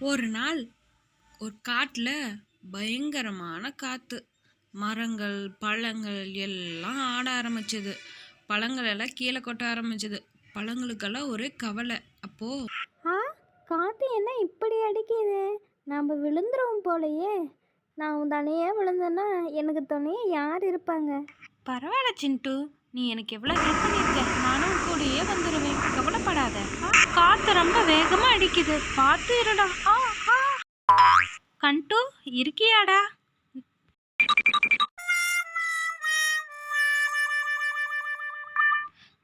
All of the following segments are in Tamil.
ஒரு நாள் ஒரு காட்டில் பயங்கரமான காற்று மரங்கள் பழங்கள் எல்லாம் ஆட ஆரம்பிச்சது. பழங்கள் எல்லாம் கீழே கொட்ட ஆரம்பிச்சது. பழங்களுக்கெல்லாம் ஒரே கவலை. அப்போது ஆ காற்று என்ன இப்படி அடிக்குது? நாம் விழுந்துருவோம் போலையே. நான் தனியாக விழுந்தேன்னா எனக்கு துணையாக யார் இருப்பாங்க? பரவாயில்ல சிண்டு. நீ எனக்கு எவ்வளோ ஹெல்ப் பண்ணியிருக்க? நானும் கூடயே வந்துடுவேன் காத்து ரொம்ப வேகமா அடிக்குது. பார்த்து இருடா. ஆ, ஆ. கண்டு இருக்கியாடா?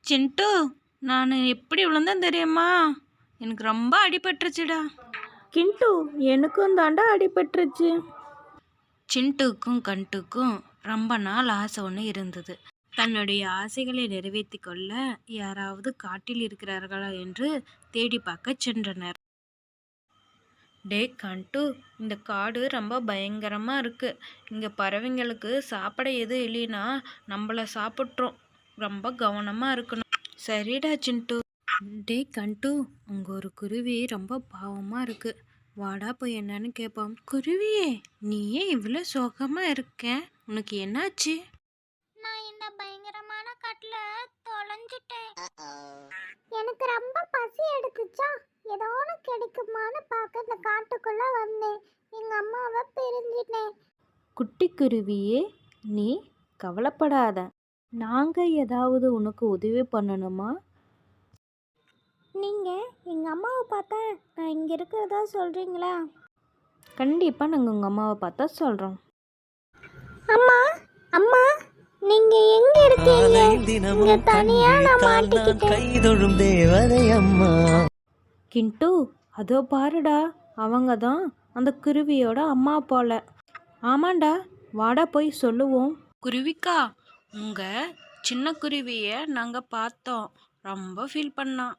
சிண்டு நான் எப்படி விழுந்தேன் தெரியுமா? எனக்கு ரொம்ப அடிபட்டுருச்சுடா. கிண்டு எனக்கும் தாண்டா அடிபட்டுருச்சு. சிண்டுக்கும் கண்டுக்கும் ரொம்ப நாள் ஆசை ஒன்று இருந்தது. தன்னுடைய ஆசைகளை நிறைவேற்றி கொள்ள யாராவது காட்டில் இருக்கிறார்களா என்று தேடி பார்க்க சென்றனர். டே கண்டு இந்த காடு ரொம்ப பயங்கரமாக இருக்குது இங்கே பறவைங்களுக்கு சாப்பிட எதுவும் இல்லைன்னா நம்மளை சாப்பிட்றோம் ரொம்ப கவனமாக இருக்கணும். சரிடா சிண்டு. டே கண்டு அங்கே ஒரு குருவி ரொம்ப பாவமாக இருக்குது வாடா போய் என்னன்னு கேட்போம் குருவியே நீ ஏன் இவ்வளோ சோகமாக இருக்க? உனக்கு என்னாச்சு? பயங்கரமான காட்டில் தொலைஞ்சிட்டேன். எனக்கு ரொம்ப பசி எடுத்துச்சா? ஏதோ ஒன்று கிடைக்குமான்னு பார்க்க இந்த காட்டுக்குள்ளே வந்தேன். எங்கள் அம்மாவை பிரிஞ்சிட்டேன். குட்டி குருவியே நீ கவலைப்படாத. நாங்கள் ஏதாவது உனக்கு உதவி பண்ணணுமா? நீங்கள் எங்கள் அம்மாவை பார்த்தா நான் இங்கே இருக்கிறதா சொல்கிறீங்களா கண்டிப்பாக நாங்கள் உங்கள் அம்மாவை பார்த்தா சொல்கிறோம் அம்மா அம்மா நீங்கள் எங்கே இருக்கீங்க? இங்க தனியா நான் மாட்டிக்கிட்டேன். கைதொழும் தேவதை அம்மா கிண்டு அதோ பாருடா அவங்க தான் அந்த குருவியோட அம்மா போல. ஆமாண்டா வாடா போய் சொல்லுவோம். குருவிக்கா உங்க சின்ன குருவியை நாங்கள் பார்த்தோம். ரொம்ப ஃபீல் பண்ணான்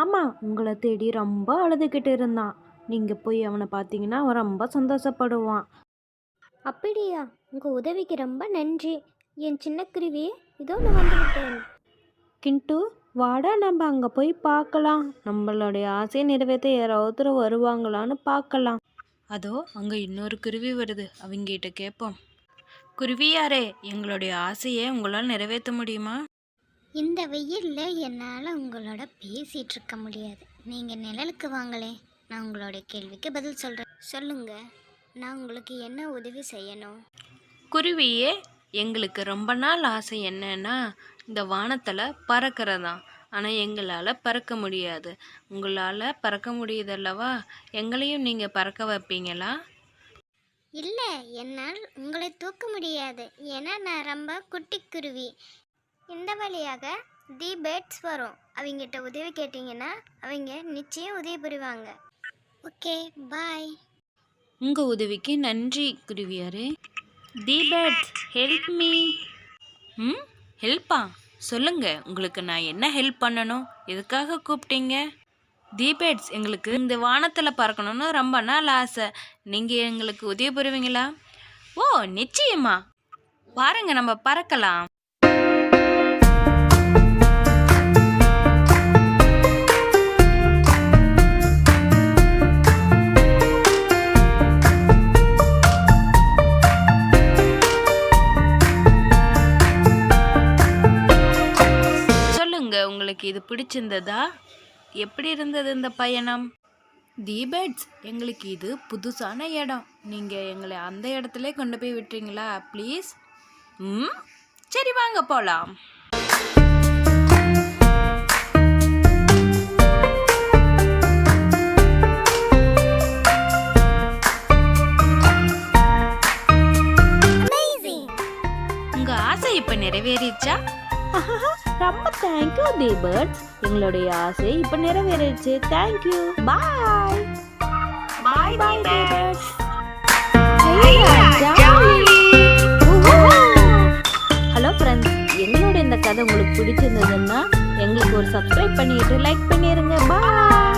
ஆமாம் உங்களை தேடி ரொம்ப அழுதுகிட்டு இருந்தான். நீங்கள் போய் அவனை பார்த்தீங்கன்னா அவன் ரொம்ப சந்தோஷப்படுவான். அப்படியா? உங்கள் உதவிக்கு ரொம்ப நன்றி. என் சின்ன குருவி இதோ நான் வந்துவிட்டேன் கிண்டு வாடா நம்ம அங்கே போய் பார்க்கலாம். நம்மளுடைய ஆசையை நிறைவேற்ற யாராவது வருவாங்களான்னு பார்க்கலாம். அதோ அங்கே இன்னொரு குருவி வருது. அவங்ககிட்ட கேட்போம் குருவியாரே எங்களுடைய ஆசையை உங்களால் நிறைவேற்ற முடியுமா? இந்த வெயிலில் என்னால் உங்களோட பேசிகிட்டு இருக்க முடியாது. நீங்கள் நிழலுக்கு வாங்களே. நான் உங்களுடைய கேள்விக்கு பதில் சொல்கிறேன் சொல்லுங்க. நான் உங்களுக்கு என்ன உதவி செய்யணும்? குருவியே எங்களுக்கு ரொம்ப நாள் ஆசை என்னன்னா இந்த வானத்தில் பறக்கிறதா ஆனால் எங்களால் பறக்க முடியாது. உங்களால் பறக்க முடியுதல்லவா? எங்களையும் நீங்கள் பறக்க வைப்பீங்களா? இல்லை என்னால் உங்களை தூக்க முடியாது. ஏன்னா நான் ரொம்ப குட்டி குருவி. இந்த வழியாக தி பேர்ட்ஸ் வரும். அவங்ககிட்ட உதவி கேட்டிங்கன்னா அவங்க நிச்சயம் உதவி புரிவாங்க. Okay bye. உங்கள் உதவிக்கு நன்றி குருவியாரே. தி ஹெல்ப் மீ ம் ஹெல்ப்பா சொல்லுங்க உங்களுக்கு நான் என்ன ஹெல்ப் பண்ணணும்? எதுக்காக கூப்பிட்டீங்க? தீபேட்ஸ் எங்களுக்கு இந்த வானத்தில் பறக்கணும்னு ரொம்ப நாள் ஆசை. நீங்கள் எங்களுக்கு உதவி புரிவீங்களா? ஓ நிச்சயமா. பாருங்க நம்ம பறக்கலாம். உங்களுக்கு இது பிடிச்சிருந்ததா? எப்படி இருந்தது இந்த பயணம்? தீபேட்ஸ் எங்களுக்கு இது புதுசான இடம். நீங்கள் எங்களை அந்த இடத்துல கொண்டு போய் விட்டுறீங்களா ப்ளீஸ் ம்? சரி வாங்க போகலாம் உங்கள் ஆசை இப்போ நிறைவேறிச்சா ரொம்ப தேங்க்யூ தீபர்ட்ஸ் எங்களுடைய ஆசை இப்போ நிறைவேறிடுச்சு. Thank you bye bye bye தீபர்ட்ஸ் hello friends எங்களோட இந்த கதை உங்களுக்கு பிடிச்சிருந்ததுன்னா எங்களுக்கு ஒரு சப்ஸ்கிரைப் பண்ணிட்டு லைக் பண்ணிடுங்க பாய்